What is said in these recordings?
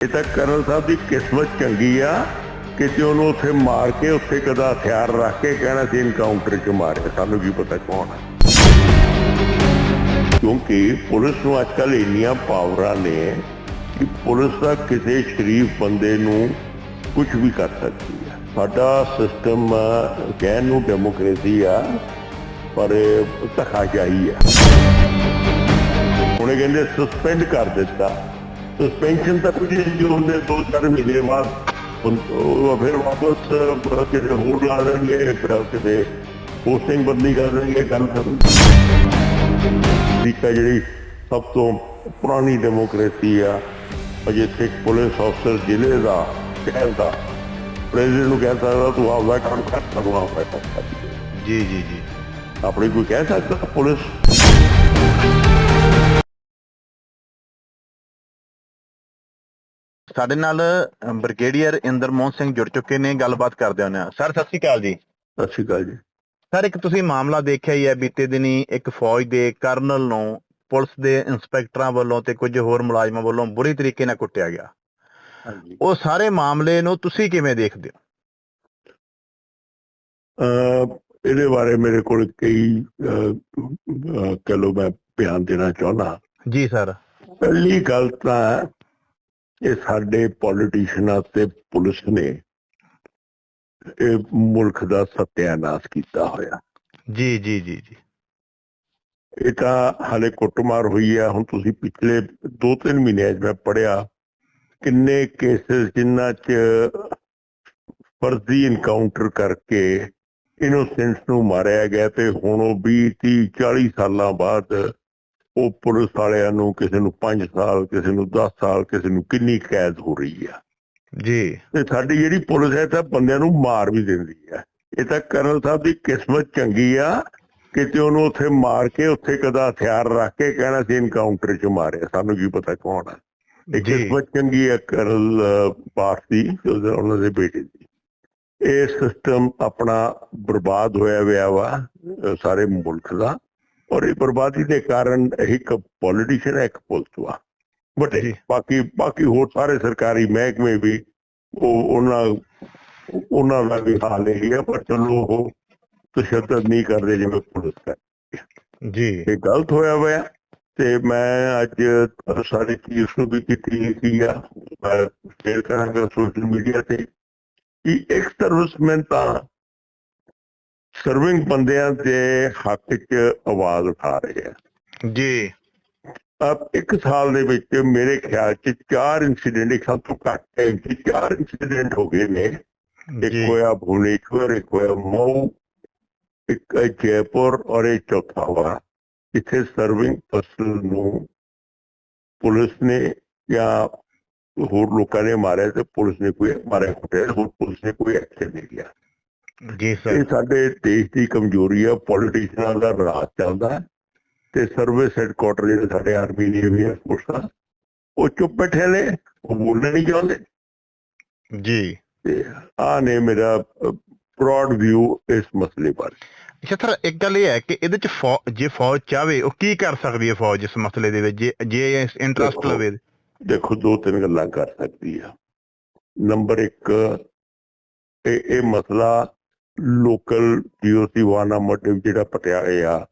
ਇਹ ਤਾਂ ਕਰਨਲ ਸਾਹਿਬ ਦੀ ਕਿਸਮਤ ਚੰਗੀ ਆ ਕਿ ਤੇ ਉਹਨੂੰ ਉੱਥੇ ਮਾਰ ਕੇ ਉੱਥੇ ਕਦਾ ਹਥਿਆਰ ਰੱਖ ਕੇ ਕਹਿਣਾ ਸੀ ਇਨਕਾਊਂਟਰ 'ਚ ਮਾਰਿਆ, ਸਾਨੂੰ ਕੀ ਪਤਾ ਕੌਣ ਹੈ ਕਿਉਂਕਿ ਪੁਲਿਸ ਨੂੰ ਅੱਜਕੱਲ ਇੰਨੀਆਂ ਪਾਵਰਾਂ ਨੇ ਕਿ ਪੁਲਿਸ ਦਾ ਕਿਸੇ ਸ਼ਰੀਫ ਬੰਦੇ ਨੂੰ ਕੁਝ ਵੀ ਕਰ ਸਕਦੀ ਹੈ ਸਾਡਾ ਸਿਸਟਮ ਕਹਿਣ ਨੂੰ ਡੈਮੋਕ੍ਰੇਸੀ ਆ, ਪਰ ਇਹ ਧੱਕਾਸ਼ਾਹੀ ਆ। ਉਹਨੇ ਕਹਿੰਦੇ ਸਸਪੈਂਡ ਕਰ ਦਿੱਤਾ। ਸਸਪੈਂਸ਼ਨ ਤਾਂ ਕੁਝ ਨਹੀਂ ਜੋ ਹੁੰਦੇ ਦੋ ਚਾਰ ਮਹੀਨੇ ਬਾਅਦ ਉਹ- ਉਹ ਫਿਰ ਵਾਪਸ ਅਹ, ਕਿਤੇ ਹੋਰ ਲਾ ਦੇਣਗੇ ਫਿਰ ਕਿਤੇ ਪੋਸਟਿੰਗ ਬਦਲੀ ਕਰ ਦੇਣਗੇ ਗੱਲ ਖਤਮ। ਅਮਰੀਕਾ ਜਿਹੜੀ ਸਭ ਤੋਂ ਪੁਰਾਣੀ ਡੈਮੋਕ੍ਰੇਸੀ ਆ ਅਜੇ ਸਿੱਖ ਪੁਲਿਸ ਅਫਸਰ ਜ਼ਿਲ੍ਹੇ ਦਾ ਸ਼ਹਿਰ ਦਾ ਪ੍ਰੈਜ਼ੀਡੈਂਟ ਨੂੰ ਕਹਿ ਸਕਦਾ ਤੂੰ ਆਪਦਾ ਕੰਮ ਕਰ ਤੂੰ ਆਪਦਾ ਕੰਮ ਕਰ। ਜੀ ਜੀ ਜੀ। ਆਪਣੀ ਕੋਈ ਕਹਿ ਸਕਦਾ ਪੁਲਿਸ? ਸਾਡੇ ਨਾਲ ਬ੍ਰਿਗੇਡੀਅਰ ਇੰਦਰਮੋਹਨ ਸਿੰਘ ਜੁੜ ਚੁੱਕੇ ਨੇ ਗੱਲਬਾਤ ਕਰਦੇ ਹਾਂ। ਸਰ ਸਤਿ ਸ਼੍ਰੀ ਅਕਾਲ ਜੀ। ਸਤਿ ਸ਼੍ਰੀ ਅਕਾਲ ਜੀ। ਸਰ ਇੱਕ ਤੁਸੀਂ ਮਾਮਲਾ ਦੇਖਿਆ ਹੀ ਹੈ ਬੀਤੇ ਦਿਨੀ ਇੱਕ ਫੌਜ ਦੇ ਕਰਨਲ ਨੂੰ ਪੁਲਿਸ ਦੇ ਇੰਸਪੈਕਟਰਾਂ ਵੱਲੋਂ ਤੇ ਕੁਝ ਹੋਰ ਮੁਲਾਜ਼ਮਾਂ ਵੱਲੋਂ ਬੁਰੀ ਤਰੀਕੇ ਨਾਲ ਕੁੱਟਿਆ ਗਿਆ। ਉਹ ਸਾਰੇ ਮਾਮਲੇ ਨੂੰ ਤੁਸੀਂ ਕਿਵੇਂ ਦੇਖਦੇ ਹੋ? ਇਹਦੇ ਬਾਰੇ ਮੇਰੇ ਕੋਲ ਕਈ ਕਹਿ ਲਓ ਮੈਂ ਬਿਆਨ ਦੇਣਾ ਚਾਹੁੰਦਾ। ਜੀ ਸਰ। ਪਹਿਲੀ ਗੱਲ ਤਾਂ ਇਹ ਸਾਡੇ ਪੋਲੀਟੀਸ਼ੀਅਨਾਂ ਤੇ ਪੁਲਿਸ ਨੇ ਇਹ ਮੁਲਕ ਦਾ ਸਤਿਆਨਾਸ਼ ਕੀਤਾ ਹੋਇਆ। ਜੀ ਜੀ ਜੀ ਜੀ। ਇਹ ਤਾਂ ਹਾਲੇ ਕੁੱਟਮਾਰ ਹੋਈ ਆ। ਹੁਣ ਤੁਸੀਂ ਪਿਛਲੇ 2-3 ਮਹੀਨਿਆਂ 'ਚ ਮੈਂ ਪੜਿਆ ਕਿੰਨੇ ਕੇਸਸ ਜਿਨ੍ਹਾਂ 'ਚ ਫਰਜ਼ੀ ਇਨਕਾਊਂਟਰ ਕਰਕੇ ਇਨੋਸੈਂਟਸ ਨੂੰ ਮਾਰਿਆ ਗਿਆ ਤੇ ਹੁਣ ਉਹ 20 30 40 ਸਾਲਾਂ ਬਾਅਦ ਉਹ ਪੁਲਿਸ ਵਾਲਿਆਂ ਨੂੰ ਕਿਸੇ ਨੂੰ 5 ਸਾਲ ਕਿਸੇ ਨੂੰ 10 ਸਾਲ ਕਿਸੇ ਨੂੰ ਕਿੰਨੀ ਕੈਦ ਹੋ ਰਹੀ ਆ। ਜੀ। ਤੇ ਸਾਡੀ ਜਿਹੜੀ ਪੁਲਿਸ ਹੈ ਤਾਂ ਬੰਦਿਆਂ ਨੂੰ ਮਾਰ ਵੀ ਦਿੰਦੀ ਹੈ ਇਹ ਤਾਂ ਕਰਨਲ ਸਾਹਿਬ ਦੀ ਕਿਸਮਤ ਚੰਗੀ ਆ ਕਿ ਤੇ ਉਹਨੂੰ ਉੱਥੇ ਮਾਰ ਕੇ ਉੱਥੇ ਕਦਾ ਹਥਿਆਰ ਰੱਖ ਕੇ ਕਹਿਣਾ ਸੀ ਇਨਕਾਊਂਟਰ 'ਚ ਮਾਰਿਆ। ਸਾਨੂੰ ਕੀ ਪਤਾ ਕੌਣ ਹੈ ਇਹ। ਕਿਸਮਤ ਚੰਗੀ ਹੈ ਕਰਨਲ ਉਹਦੇ- ਉਹਨਾਂ ਦੇ ਬੇਟੇ ਦੀ। ਇਹ ਸਿਸਟਮ ਆਪਣਾ ਬਰਬਾਦ ਹੋਇਆ ਹੋਇਆ ਵਾ ਸਾਰੇ ਮੁਲਕ ਦਾ। ਔਰ ਇਹ ਬਰਬਾਦੀ ਦੇ ਕਾਰਨ ਇੱਕ ਪੋਲੀਟੀਸ਼ੀਅਨ ਇੱਕ ਪੁਲਿਸ ਵਾ ਬਟ। ਬਾਕੀ ਬਾਕੀ ਹੋਰ ਸਾਰੇ ਸਰਕਾਰੀ ਮਹਿਕਮੇ ਵੀ ਉਹ ਉਹਨਾਂ ਉਹਨਾਂ ਦਾ ਵੀ ਹਾਲ ਇਹੀ ਹੈ ਪਰ ਚਲੋ ਉਹ ਤਸ਼ੱਦਦ ਨਹੀਂ ਕਰਦੇ ਜਿਵੇਂ ਪੁਲਿਸ ਕਰ ਜੀ। ਇਹ ਗਲਤ ਹੋਇਆ ਹੋਇਆ ਤੇ ਮੈਂ ਅੱਜ ਸਾਰੇ ਚੀਜ਼ ਨੂੰ ਵੀ ਕੀਤੀ ਸੀ ਆ। ਸ਼ੇਅਰ ਕਰਾਂਗਾ ਸੋਸ਼ਲ ਮੀਡੀਆ ਤੇ ਕਿ ਇੱਕ ਸਰਵਿਸਮੈਨ ਤਾਂ ਸਰਵਿੰਗ ਬੰਦਿਆਂ ਦੇ ਹੱਕ 'ਚ ਆਵਾਜ਼ ਉਠਾ ਰਹੇ ਆ। ਜੀ। ਅਬ ਇੱਕ ਸਾਲ ਦੇ ਵਿੱਚ ਮੇਰੇ ਖਿਆਲ 'ਚ ਚਾਰ ਇਨਸੀਡੈਂਟ ਇੱਕ ਸਭ ਤੋਂ ਘੱਟ ਟਾਈਮ 'ਚ ਚਾਰ ਇਨਸੀਡੈਂਟ ਹੋ ਗਏ ਨੇ। ਇੱਕ ਹੋਇਆ ਭੁਵਨੇਸ਼ਵਰ ਇੱਕ ਹੋਇਆ ਮਊ ਇੱਕ ਜੈਪੁਰ ਔਰ ਇੱਕ ਚੌਥਾ ਹੋਇਆ ਇੱਥੇ ਸਰਵਿੰਗ ਪਰਸਨ ਨੂੰ ਪੁਲਿਸ ਨੇ ਜਾਂ ਹੋਰ ਲੋਕਾਂ ਨੇ ਮਾਰਿਆ ਤੇ ਪੁਲਿਸ ਨੇ ਕੋਈ ਮਾਰਿਆ ਕੁੱਟਿਆ ਹੋਰ ਪੁਲਿਸ ਨੇ ਕੋਈ ਐਕਸ਼ਨ ਨਹੀਂ ਲਿਆ। ਜੀ ਇਹ ਸਰ ਸਾਡੇ ਦੇਸ਼ ਦੀ ਕਮਜ਼ੋਰੀ ਆ ਪੋਲੀਟੀਸ਼ੀਅਨਾਂ ਦਾ ਰਾਜ ਚੱਲਦਾ ਤੇ ਸਰਵਿਸ ਹੈਡਕੁਆਟਰ ਜਿਹੜੇ ਸਾਡੇ ਆਰਮੀ ਐਅਰ ਫੋਰਸ ਆ ਉਹ ਚੁੱਪ ਬੈਠੇ ਨੇ ਉਹ ਬੋਲਣਾ ਨਹੀਂ ਚਾਹੁੰਦੇ। ਜੀ। ਆ ਨੇ ਮੇਰਾ ਬ੍ਰੌਡ ਵਿਊ ਇਸ ਮਸਲੇ ਬਾਰੇ। ਅੱਛਾ ਸਰ ਇੱਕ ਗੱਲ ਇਹ ਹੈ ਕਿ ਇਹਦੇ ਚ ਜੇ ਫੌਜ ਚਾਵੇ ਉਹ ਕੀ ਕਰ ਸਕਦੀ ਹੈ ਫੌਜ ਇਸ ਮਸਲੇ ਦੇ ਵਿੱਚ? ਜੇ ਜੇ ਇੰਟਰਸਟ ਲਵੇ। ਦੇਖੋ ਦੋ ਤਿੰਨ ਗੱਲਾਂ ਕਰ ਸਕਦੀ ਆ। ਨੰਬਰ 1 ਇਹ ਇਹ ਮਸਲਾ ਲੋਕਲ ਜੀਓਸੀ ਵਾਨਾ ਮੋਟਿਵ ਜਿਹੜਾ ਪਟਿਆਲੇ ਆ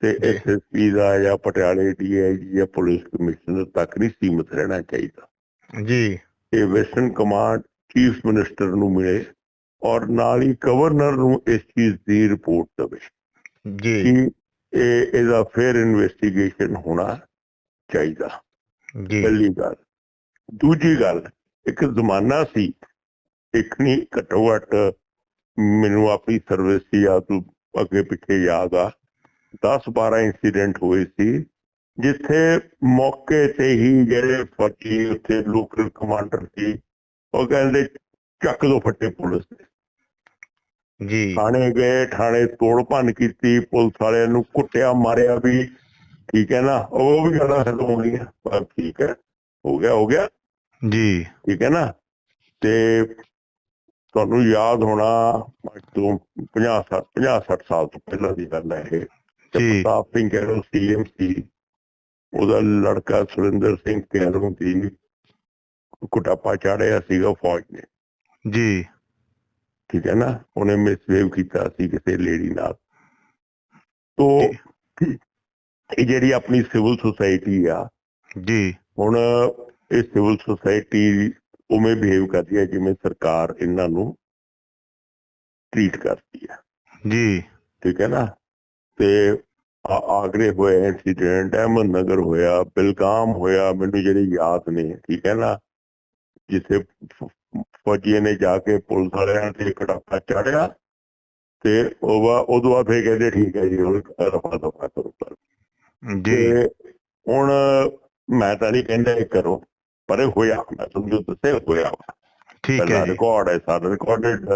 ਤੇ। ਐਸਐਸਪੀ ਦਾ ਜਾਂ ਪਟਿਆਲੇ ਡੀਆਈਜੀ ਜਾਂ ਪੁਲਿਸ ਕਮਿਸ਼ਨਰ ਤੱਕ ਨਹੀਂ ਸੀਮਿਤ ਰਹਿਣਾ ਚਾਹੀਦਾ। ਜੀ। ਇਹ ਵੈਸਟਰਨ ਕਮਾਂਡ ਚੀਫ ਮਿਨਿਸਟਰ ਨੂੰ ਮਿਲੇ ਔਰ ਨਾਲ ਹੀ ਗਵਰਨਰ ਨੂੰ ਇਸ ਚੀਜ਼ ਦੀ ਰਿਪੋਰਟ ਦੇਵੇ ਜੀ। ਕਿ ਇਹ ਇਹਦਾ ਫੇਅਰ ਇਨਵੈਸਟੀਗੇਸ਼ਨ ਹੋਣਾ ਚਾਹੀਦਾ। ਜੀ। ਪਹਿਲੀ ਗੱਲ। ਦੂਜੀ ਗੱਲ ਇੱਕ ਜ਼ਮਾਨਾ ਸੀ ਇੱਕ ਨਹੀਂ ਘੱਟੋ ਘੱਟ ਮੈਨੂੰ ਆਪਣੀ ਸਰਵਿਸ ਦੀ ਯਾਦ ਤੋਂ ਅੱਗੇ ਪਿੱਛੇ ਯਾਦ ਆ। 10 12 ਇਨਸੀਡੈਂਟ ਹੋਏ ਸੀ ਜਿੱਥੇ ਮੌਕੇ ਤੇ ਹੀ ਜਿਹੜੇ ਫੌਜੀ ਉੱਥੇ ਲੋਕਲ ਕਮਾਂਡਰ ਸੀ ਉਹ ਕਹਿੰਦੇ ਚੱਕ ਦੋ ਫੱਟੇ ਪੁਲਿਸ ਦੇ। ਜੀ। ਥਾਣੇ ਗਏ ਥਾਣੇ ਤੋੜ ਭੰਨ ਕੀਤੀ ਪੁਲਿਸ ਵਾਲਿਆਂ ਨੂੰ ਕੁੱਟਿਆ ਮਾਰਿਆ ਵੀ। ਠੀਕ ਹੈ ਨਾ? ਉਹ ਵੀ ਗੱਲਾਂ ਖਤਮ ਹੋ ਗਈਆਂ ਪਰ ਠੀਕ ਹੈ ਹੋ ਗਿਆ ਹੋ ਗਿਆ। ਜੀ। ਠੀਕ ਹੈ ਨਾ? ਤੇ ਤੁਹਾਨੂੰ ਯਾਦ ਹੋਣਾ ਤੋਂ 50 50 60 ਸਾਲ ਤੋਂ ਪਹਿਲਾਂ ਦੀ ਗੱਲ ਹੈ ਇਹ। ਜੀ। ਪ੍ਰਤਾਪ ਸਿੰਘ ਕੈਰੋਂ ਸੀਐਮ ਸੀ। ਉਹਦਾ ਲੜਕਾ ਸੁਰਿੰਦਰ ਸਿੰਘ ਕੈਰੋਂ ਦੀ ਕੁਟਾਪਾ ਚਾੜਿਆ ਸੀਗਾ ਫੌਜ ਨੇ। ਜੀ। ਠੀਕ ਹੈ ਨਾ? ਉਹਨੇ ਮਿਸਬਿਹੇਵ ਕੀਤਾ ਸੀ ਕਿਸੇ ਲੇਡੀ ਨਾਲ। ਤੋ ਇਹ ਜਿਹੜੀ ਆਪਣੀ ਸਿਵਲ ਸੁਸਾਇਟੀ ਆ ਜੀ। ਹੁਣ ਇਹ ਸਿਵਲ ਸੁਸਾਇਟੀ ਉਵੇਂ ਬਿਹੇਵ ਕਰਦੀ ਹੈ ਜਿਵੇਂ ਸਰਕਾਰ ਇਹਨਾਂ ਨੂੰ ਟ੍ਰੀਟ ਕਰਦੀ ਹੈ। ਜੀ। ਠੀਕ ਹੈ ਨਾ? ਤੇ ਆਗਰੇ ਹੋਇਆ ਇਨਸੀਡੈਂਟ ਅਹਿਮਦ ਨਗਰ ਹੋਇਆ ਬਿਲਗਾਮ ਹੋਇਆ ਮੈਨੂੰ ਜਿਹੜੇ ਯਾਦ ਨੇ ਠੀਕ ਹੈ ਨਾ? ਜਿੱਥੇ ਫ- ਫੌਜੀਆਂ ਨੇ ਜਾ ਕੇ ਪੁਲਿਸ ਵਾਲਿਆਂ ਤੇ ਕੜਾਕਾ ਚਾੜਿਆ ਤੇ ਉਹ ਵਾ- ਉਦੋਂ ਬਾਅਦ ਫੇਰ ਕਹਿੰਦੇ ਠੀਕ ਹੈ ਜੀ ਹੁਣ ਰਫਾ ਦਫਾ ਕਰੋ। ਜੀ। ਹੁਣ ਮੈਂ ਤਾਂ ਨਹੀਂ ਕਹਿੰਦਾ ਇਹ ਕਰੋ। ਪਰ ਇਹ ਹੋਇਆ ਮੈਂ ਤੁਹਾਨੂੰ ਦੱਸਿਆ ਹੋਇਆ ਠੀਕ ਹੈ ਰਿਕਾਰਡ ਹੈ ਸਾਡਾ ਰਿਕਾਰਡਡ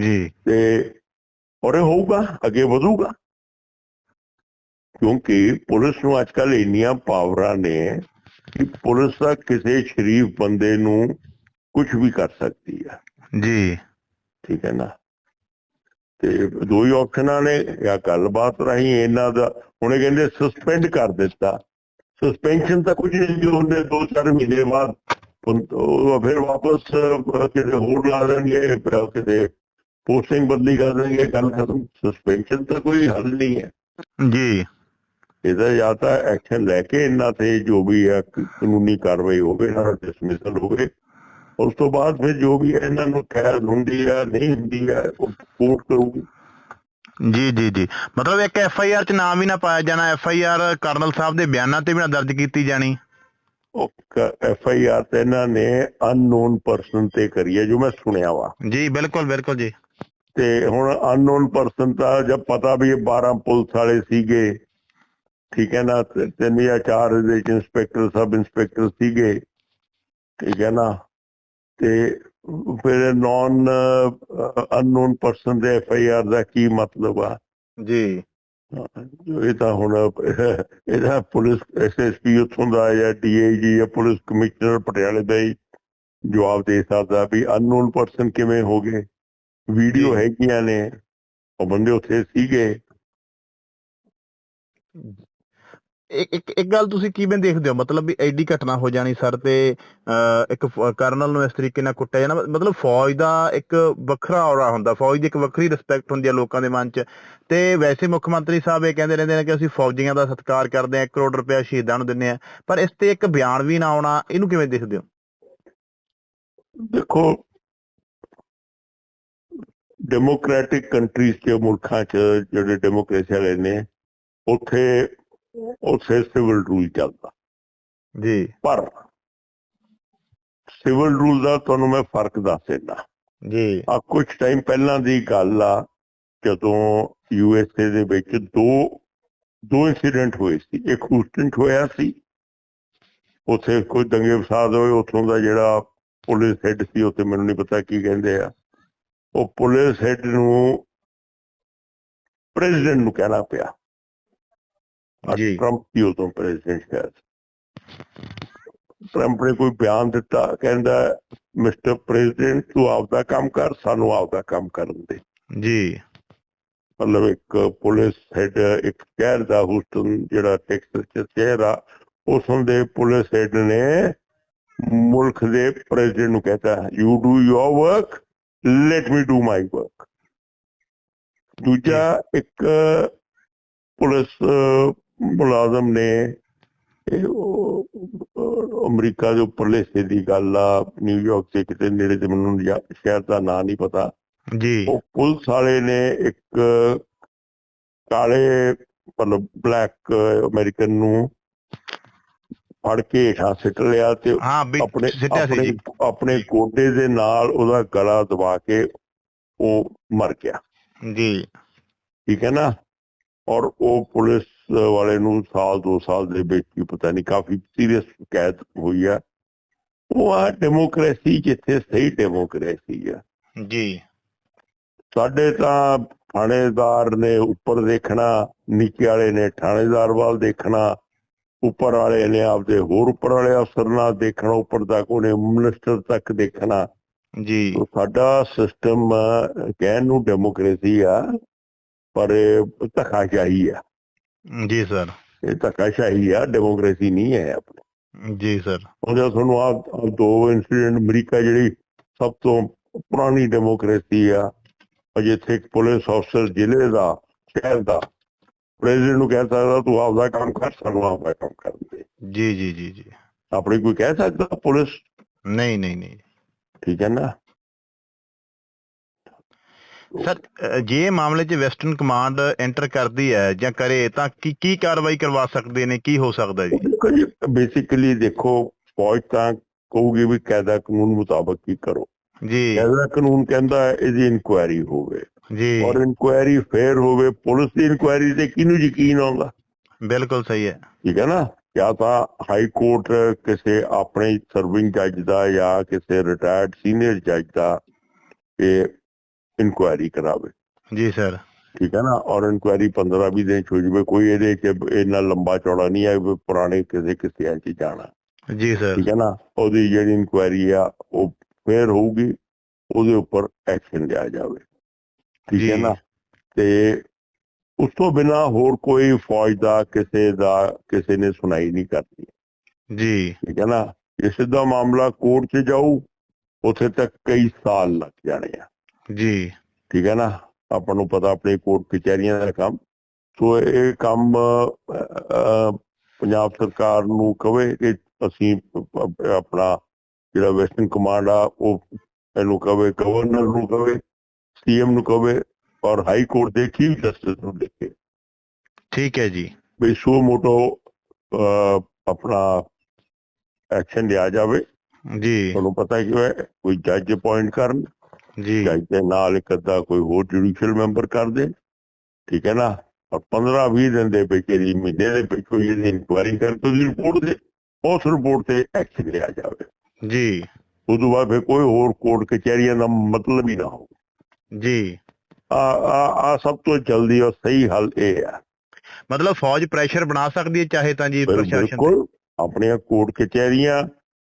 ਜੀ। ਤੇ ਔਰ ਇਹ ਹੋਊਗਾ ਅੱਗੇ ਵਧੂਗਾ। ਕਿਉਂਕਿ ਪੁਲਿਸ ਨੂੰ ਅੱਜਕੱਲ ਇੰਨੀਆਂ ਪਾਵਰਾਂ ਨੇ ਕਿ ਪੁਲਿਸ ਦਾ ਕਿਸੇ ਸ਼ਰੀਫ ਬੰਦੇ ਨੂੰ ਕੁਝ ਵੀ ਕਰ ਸਕਦੀ ਹੈ ਜੀ। ਠੀਕ ਹੈ ਨਾ? ਤੇ ਦੋ ਹੀ ਆਪਸ਼ਨਾਂ ਨੇ ਜਾਂ ਗੱਲਬਾਤ ਰਾਹੀਂ ਇਹਨਾਂ ਦਾ ਹੁਣੇ ਕਹਿੰਦੇ ਸਸਪੈਂਡ ਕਰ ਦਿੱਤਾ। ਸਸਪੈਂਸ਼ਨ ਤਾਂ ਕੁਝ ਨਹੀਂ ਹੁੰਦੇ ਦੋ ਚਾਰ ਮਹੀਨੇ ਬਾਅਦ ਉਹ ਫਿਰ ਵਾਪਸ ਕਿਤੇ ਹੋਰ ਲਾ ਦੇਣਗੇ ਕਿਤੇ ਪੋਸਟਿੰਗ ਬਦਲੀ ਕਰ ਦੇਣਗੇ ਗੱਲ ਖਤਮ। ਸਸਪੈਂਸ਼ਨ ਤਾਂ ਕੋਈ ਹੱਲ ਨਹੀਂ ਹੈ। ਜੀ। ਇਹਦਾ ਜਾਂ ਤਾਂ ਐਕਸ਼ਨ ਲੈ ਕੇ ਇਹਨਾਂ ਤੇ ਜੋ ਵੀ ਹੈ ਕਾਨੂੰਨੀ ਕਾਰਵਾਈ ਹੋਵੇ ਦਾ ਡਿਸਮਿਸਲ ਹੋਵੇ ਉਸ ਤੋਂ ਬਾਅਦ ਫਿਰ ਜੋ ਵੀ ਇਹਨਾਂ ਨੂੰ ਕੈਦ ਹੁੰਦੀ ਹੈ ਨਹੀਂ ਹੁੰਦੀ ਹੈ ਉਹ ਕੋਰਟ ਕਰੂਗੀ। ਜੀ ਜੀ ਜੀ। ਮਤਲਬ ਇੱਕ ਐਫ ਆਈ ਆਰ ਚ ਨਾਮ ਵੀ ਨਾ ਪਾਇਆ ਜਾਣਾ ਐਫ ਆਈ ਆਰ ਕਰਨਲ ਸਾਹਿਬ ਦੇ ਬਿਆਨਾਂ ਤੇ ਵੀ ਨਾ ਦਰਜ ਕੀਤੀ ਜਾਣੀ। ਉਹ ਐਫ ਆਈ ਆਰ ਤੇ ਇਹਨਾਂ ਨੇ ਅਨਨੋਨ ਪਰਸਨ ਤੇ ਕਰੀ ਹੈ ਜੋ ਮੈਂ ਸੁਣਿਆ ਵਾ। ਜੀ ਬਿਲਕੁਲ ਬਿਲਕੁਲ ਜੀ। ਤੇ ਹੁਣ ਅਨਨੋਨ ਪਰਸਨ ਤਾਂ ਜਦ ਪਤਾ ਵੀ ਇਹ 12 ਪੁਲਿਸ ਵਾਲੇ ਸੀਗੇ ਠੀਕ ਹੈ ਨਾ ਤਿੰਨ ਜਾਂ ਚਾਰ ਵਿੱਚ ਇੰਸਪੈਕਟਰ ਸਬ ਇੰਸਪੈਕਟਰ ਸੀਗੇ ਠੀਕ ਹੈ ਨਾ। ਤੇ ਫਿਰ ਨੌਨ ਅਨਨੋਨ ਪਰਸਨ ਦੇ ਐਫ ਆਈ ਆਰ ਦਾ ਕੀ ਮਤਲਬ ਆ? ਜੀ। ਇਹ ਤਾਂ ਹੁਣ ਇਹਦਾ ਪੁਲਿਸ ਐਸਐਸਪੀ ਉੱਥੋਂ ਦਾ ਜਾਂ ਡੀਆਈਜੀ ਜਾਂ ਪੁਲਿਸ ਕਮਿਸ਼ਨਰ ਪਟਿਆਲੇ ਦਾ ਹੀ ਜਵਾਬ ਦੇ ਸਕਦਾ ਵੀ ਅਨਨੋਨ ਪਰਸਨ ਕਿਵੇਂ ਹੋ ਗਏ? ਵੀਡੀਓ। ਹੈਗੀਆਂ ਨੇ ਉਹ ਬੰਦੇ ਉੱਥੇ ਸੀਗੇ। ਇੱਕ ਇੱਕ ਗੱਲ ਤੁਸੀਂ ਕਿਵੇਂ ਦੇਖਦੇ ਹੋ? ਮਤਲਬ ਵੀ ਐਡੀ ਘਟਨਾ ਹੋ ਜਾਣੀ ਸਰ ਤੇ ਇੱਕ ਕਰਨਲ ਨੂੰ ਇਸ ਤਰੀਕੇ ਨਾਲ ਕੁੱਟਿਆ ਜਾਣਾ ਮਤਲਬ ਫੌਜ ਦਾ ਇੱਕ ਵੱਖਰਾ ਔਰਾ ਹੁੰਦਾ। ਫੌਜ ਦੀ ਇੱਕ ਵੱਖਰੀ ਰਿਸਪੈਕਟ ਹੁੰਦੀ ਹੈ ਲੋਕਾਂ ਦੇ ਮਨ 'ਚ। ਤੇ ਵੈਸੇ ਮੁੱਖ ਮੰਤਰੀ ਸਾਹਿਬ ਇਹ ਕਹਿੰਦੇ ਰਹਿੰਦੇ ਨੇ ਕਿ ਅਸੀਂ ਫੌਜੀਆਂ ਦਾ ਸਤਿਕਾਰ ਕਰਦੇ ਹਾਂ 1 ਕਰੋੜ ਰੁਪਇਆ ਸ਼ਹੀਦਾਂ ਨੂੰ ਦਿੰਦੇ ਆ ਪਰ ਇਸ ਤੇ ਇੱਕ ਬਿਆਨ ਵੀ ਨਾ ਆਉਣਾ, ਇਹਨੂੰ ਕਿਵੇਂ ਦੇਖਦੇ ਹੋ? ਦੇਖੋ ਡੈਮੋਕ੍ਰੈਟਿਕ ਕੰਟਰੀਜ਼ ਦੇ ਮੁਲਕਾਂ 'ਚ ਜਿਹੜੇ ਡੈਮੋਕ੍ਰੇਸੀ ਵਾਲੇ ਨੇ, ਉੱਥੇ ਉੱਥੇ ਸਿਵਲ ਰੂਲ ਚੱਲਦਾ। ਜੀ। ਪਰ ਸਿਵਲ ਰੂਲ ਦਾ ਤੁਹਾਨੂੰ ਮੈਂ ਫ਼ਰਕ ਦੱਸ ਦਿੰਦਾ। ਜੀ। ਆ ਕੁਝ ਟਾਈਮ ਪਹਿਲਾਂ ਦੀ ਗੱਲ ਆ ਜਦੋਂ ਯੂਐਸਏ ਦੇ ਵਿੱਚ ਦੋ ਦੋ ਇਨਸੀਡੈਂਟ ਹੋਏ ਸੀ। ਇੱਕ ਹੂਸਟਨ ਹੋਇਆ ਸੀ ਉੱਥੇ ਕੋਈ ਦੰਗੇ ਫਸਾਦ ਹੋਏ ਉੱਥੋਂ ਦਾ ਜਿਹੜਾ ਪੁਲਿਸ ਹੈੱਡ ਸੀ ਉੱਥੇ ਮੈਨੂੰ ਨਹੀਂ ਪਤਾ ਕੀ ਕਹਿੰਦੇ ਆ। ਉਹ ਪੁਲਿਸ ਹੈੱਡ ਨੂੰ ਪ੍ਰੈਜ਼ੀਡੈਂਟ ਨੂੰ ਕਹਿਣਾ ਪਿਆ। ਟਰੰਪ ਦੀ ਉਦੋਂ ਪ੍ਰੈਜ਼ੀਡੈਂਟ ਹੈ। ਟਰੰਪ ਨੇ ਕੋਈ ਬਿਆਨ ਦਿੱਤਾ ਕਹਿੰਦਾ ਮਿਸਟਰ ਪ੍ਰੈਜ਼ੀਡੈਂਟ ਤੂੰ ਆਪਦਾ ਕੰਮ ਕਰ ਸਾਨੂੰ ਆਪਦਾ ਕੰਮ ਕਰਨ ਦੇ। ਜੀ। ਮਤਲਬ ਇੱਕ ਪੁਲਿਸ ਹੈਡ ਇੱਕ ਸ਼ਹਿਰ ਦਾ ਹੂਸਟਨ ਜਿਹੜਾ ਟੈਕਸਸ ਚ ਸ਼ਹਿਰ ਆ ਉਸ ਦੇ ਪੁਲਿਸ ਹੈਡ ਨੇ ਮੁਲਕ ਦੇ ਪ੍ਰੈਜ਼ੀਡੈਂਟ ਨੂੰ ਕਹਤਾ you do your work let me do my work ਦੂਜਾ ਇੱਕ ਪੁਲਿਸ ਮੁਲਾਜ਼ਮ ਨੇ ਇਹ ਅਮਰੀਕਾ ਦੇ ਉੱਪਰਲੇ ਹਿੱਸੇ ਦੀ ਗੱਲ ਆ ਨਿਊਯਾਰਕ ਦੇ ਕਿਤੇ ਨੇੜੇ ਤੇ ਮੈਨੂੰ ਸ਼ਹਿਰ ਦਾ ਨਾਂ ਨਹੀਂ ਪਤਾ। ਜੀ। ਉਹ ਪੁਲਿਸ ਵਾਲੇ ਨੇ ਇੱਕ ਕਾਲੇ ਮਤਲਬ ਬਲੈਕ ਅਮਰੀਕਨ ਨੂੰ ਫੜ ਕੇ ਹੇਠਾਂ ਸਿੱਟ ਲਿਆ ਤੇ ਆਪਣੇ ਆਪਣੇ ਗੋਡੇ ਦੇ ਨਾਲ ਉਹਦਾ ਗਲਾ ਦਬਾ ਕੇ ਉਹ ਮਰ ਗਿਆ। ਜੀ। ਠੀਕ ਹੈ ਨਾ? ਔਰ ਉਹ ਪੁਲਿਸ ਵਾਲੇ ਨੂੰ ਸਾਲ ਦੋ ਸਾਲ ਦੇ ਵਿੱਚ ਹੀ ਪਤਾ ਨਹੀਂ ਕਾਫੀ ਸੀਰੀਅਸ ਕੈਦ ਹੋਈ ਆ ਉਹ ਆ ਡੈਮੋਕ੍ਰੇਸੀ ਜਿੱਥੇ ਸਹੀ ਡੈਮੋਕ੍ਰੇਸੀ ਆ। ਜੀ। ਸਾਡੇ ਤਾਂ ਥਾਣੇਦਾਰ ਨੇ ਉੱਪਰ ਦੇਖਣਾ ਨੀਚੇ ਵਾਲੇ ਨੇ ਥਾਣੇਦਾਰ ਵੱਲ ਦੇਖਣਾ ਉੱਪਰ ਵਾਲੇ ਨੇ ਆਪਦੇ ਹੋਰ ਉੱਪਰ ਵਾਲੇ ਅਫਸਰ ਨਾਲ ਦੇਖਣਾ ਉੱਪਰ ਤੱਕ ਉਹਨੇ ਮਿਨਿਸਟਰ ਤੱਕ ਦੇਖਣਾ। ਜੀ। ਸਾਡਾ ਸਿਸਟਮ ਕਹਿਣ ਨੂੰ ਡੈਮੋਕ੍ਰੇਸੀ ਆ ਪਰ ਇਹ ਧੱਕਾਸ਼ਾਹੀ ਆ। ਜੀ ਸਰ। ਇਹ ਧੱਕਾਸ਼ਾਹੀ ਆ ਡੈਮੋਕ੍ਰੇਸੀ ਨਹੀਂ ਹੈ ਆਪਣੀ। ਜੀ ਸਰ। ਉਹਦਾ ਤੁਹਾਨੂੰ ਆ ਦੋ ਇਨਸੀਡੈਂਟ ਅਮਰੀਕਾ ਜਿਹੜੀ ਸਭ ਤੋਂ ਪੁਰਾਣੀ ਡੈਮੋਕ੍ਰੇਸੀ ਆ ਜਿੱਥੇ ਇੱਕ ਪੁਲਿਸ ਅਫਸਰ ਜ਼ਿਲ੍ਹੇ ਦਾ ਸ਼ਹਿਰ ਦਾ ਪ੍ਰੈਜ਼ੀਡੈਂਟ ਨੂੰ ਕਹਿ ਸਕਦਾ ਤੂੰ ਆਪਦਾ ਕੰਮ ਕਰ ਸਾਨੂੰ ਆਪਦਾ ਕੰਮ ਕਰਨ ਦੇ। ਜੀ ਜੀ ਜੀ ਜੀ। ਆਪਣੀ ਕੋਈ ਕਹਿ ਸਕਦਾ ਪੁਲਿਸ? ਨਹੀਂ ਨਹੀਂ ਨਹੀਂ। ਠੀਕ ਹੈ ਨਾ? ਸਰ ਜੇ ਮਾਮਲੇ 'ਚ ਵੈਸਟਰਨ ਕਮਾਂਡ ਐਂਟਰ ਕਰਦੀ ਹੈ ਜਾਂ ਕਰੇ ਤਾਂ ਕੀ ਕੀ ਕਾਰਵਾਈ ਕਰਵਾ ਸਕਦੇ ਨੇ? ਕੀ ਹੋ ਸਕਦਾ ਜੀ? ਬੇਸਿਕਲੀ ਦੇਖੋ ਫੌਜ ਤਾਂ ਕਹੂਗੀ ਵੀ ਕਾਇਦਾ ਕਾਨੂੰਨ ਮੁਤਾਬਕ ਹੀ ਕਰੋ। ਜੀ। ਕਾਇਦਾ ਕਾਨੂੰਨ ਕਹਿੰਦਾ ਹੈ ਇਹਦੀ ਇਨਕੁਆਇਰੀ ਹੋਵੇ। ਜੀ। ਔਰ ਇਨਕੁਆਇਰੀ ਫੇਰ ਹੋਵੇ ਪੁਲਿਸ ਦੀ ਇਨਕੁਆਇਰੀ ਤੇ ਕਿਹਨੂੰ ਯਕੀਨ ਆਉਂਦਾ? ਬਿਲਕੁਲ ਸਹੀ ਹੈ। ਠੀਕ ਹੈ ਨਾ? ਜਾਂ ਤਾਂ ਹਾਈ ਕੋਰਟ ਕਿਸੇ ਆਪਣੇ ਸਰਵਿੰਗ ਜੱਜ ਦਾ ਜਾਂ ਕਿਸੇ ਰਿਟਾਇਰਡ ਸੀਨੀਅਰ ਜੱਜ ਦਾ ਇਹ ਇਨਕੁਆਇਰੀ ਕਰਾਵੇ। ਜੀ ਸਰ। ਠੀਕ ਹੈ ਨਾ? ਔਰ ਇਨਕੁਆਇਰੀ 15 20 ਦਿਨ ਚ ਹੋ ਜਾਵੇ ਕੋਈ ਇਹਦੇ ਚ ਇੰਨਾ ਲੰਬਾ ਚੌੜਾ ਨਹੀਂ ਹੈ ਪੁਰਾਣੇ ਕਿਸੇ ਕਿਸੇ ਚ ਜਾਣਾ। ਜੀ ਸਰ। ਠੀਕ ਹੈ ਨਾ? ਉਹਦੀ ਜਿਹੜੀ ਇਨਕੁਆਇਰੀ ਆ ਉਹ ਫੇਰ ਹੋਊਗੀ ਉਹਦੇ ਉੱਪਰ ਐਕਸ਼ਨ ਲਿਆ ਜਾਵੇ। ਠੀਕ ਹੈ। ਨਾ? ਤੇ ਉਸ ਤੋਂ ਬਿਨਾ ਹੋਰ ਕੋਈ ਫੌਜ ਦਾ ਕਿਸੇ ਦਾ ਕਿਸੇ ਨੇ ਸੁਣਾਈ ਨਹੀਂ ਕਰਨੀ। ਜੀ। ਠੀਕ ਹੈ ਨਾ? ਇਹ ਸਿੱਧਾ ਮਾਮਲਾ ਕੋਰਟ 'ਚ ਜਾਊ ਉੱਥੇ ਤੱਕ ਕਈ ਸਾਲ ਲੱਗ ਜਾਣੇ ਆ। ਜੀ। ਠੀਕ ਹੈ ਨਾ? ਆਪਾਂ ਨੂੰ ਪਤਾ ਆਪਣੇ ਕੋਰਟ ਕਚਹਿਰੀਆਂ ਦਾ ਕੰਮ। ਸੋ ਇਹ ਕੰਮ ਪੰਜਾਬ ਸਰਕਾਰ ਨੂੰ ਕਵੇ ਕਿ ਅਸੀਂ ਆਪਣਾ ਜਿਹੜਾ ਵੈਸਟਰਨ ਕਮਾਂਡ ਆ ਉਹ ਇਹਨੂੰ ਕਵੇ ਗਵਰਨਰ ਨੂੰ ਕਵੇ ਸੀਐਮ ਨੂੰ ਕਵੇ ਔਰ ਹਾਈ ਕੋਰਟ ਦੇ ਚੀਫ ਜਸਟਿਸ ਨੂੰ ਦੇਖੇ। ਠੀਕ ਹੈ ਜੀ। ਵੀ ਸੋ ਮੋਟੋ ਆਪਣਾ ਐਕਸ਼ਨ ਲਿਆ ਜਾਵੇ। ਜੀ। ਤੁਹਾਨੂੰ ਪਤਾ ਕਿ ਕੋਈ ਜੱਜ ਅਪਾਇੰਟ ਕਰਨ। ਜੀ। ਜੱਜ ਦੇ ਨਾਲ ਇੱਕ ਅੱਧਾ ਕੋਈ ਹੋਰ ਜੁਡੀਸ਼ੀਅਲ ਮੈਂਬਰ ਕਰ ਦੇ ਠੀਕ ਹੈ ਨਾ? ਔਰ 15 20 ਦਿਨ ਦੇ ਵਿੱਚ ਇਹਦੀ ਮਹੀਨੇ ਦੇ ਵਿੱਚ ਕੋਈ ਇਹਦੀ ਇਨਕੁਆਇਰੀ ਕਰ ਤੋਂ ਰਿਪੋਰਟ ਦੇ ਉਸ ਰਿਪੋਰਟ ਤੇ ਐਕਸ਼ਨ ਲਿਆ ਜਾਵੇ। ਜੀ। ਉਦੋਂ ਬਾਅਦ ਫਿਰ ਕੋਈ ਹੋਰ ਕੋਰਟ ਕਚਹਿਰੀਆਂ ਦਾ ਮਤਲਬ ਹੀ ਨਾ ਹੋ ਜੀ। ਆ ਆ ਆ ਸਭ ਤੋਂ ਜਲਦੀ ਔਰ ਸਹੀ ਹੱਲ ਇਹ ਹੈ। ਮਤਲਬ ਫੌਜ ਪ੍ਰੈਸ਼ਰ ਬਣਾ ਸਕਦੀ ਹੈ ਚਾਹੇ ਤਾਂ ਜੀ ਪ੍ਰਸ਼ਾਸਨ ਤੇ। ਬਿਲਕੁਲ ਆਪਣੀਆਂ ਕੋਰਟ ਕਚਹਿਰੀਆਂ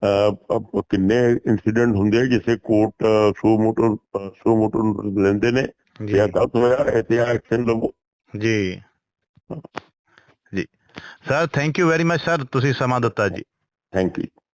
ਕਿੰਨੇ ਇਨਸੀਡੈਂਟ ਹੁੰਦੇ ਆ ਜਿਸੇ court suo motu suo motu ਲੈਂਦੇ ਨੇ ਜੀ। ਜਾਂ ਗਲਤ ਹੋਇਆ ਇਹ ਐਕਸ਼ਨ ਲਵੋ। ਜੀ। ਜੀ। Sir thank you very much sir ਤੁਸੀਂ ਸਮਾਂ ਦਿੱਤਾ ਜੀ। Thank you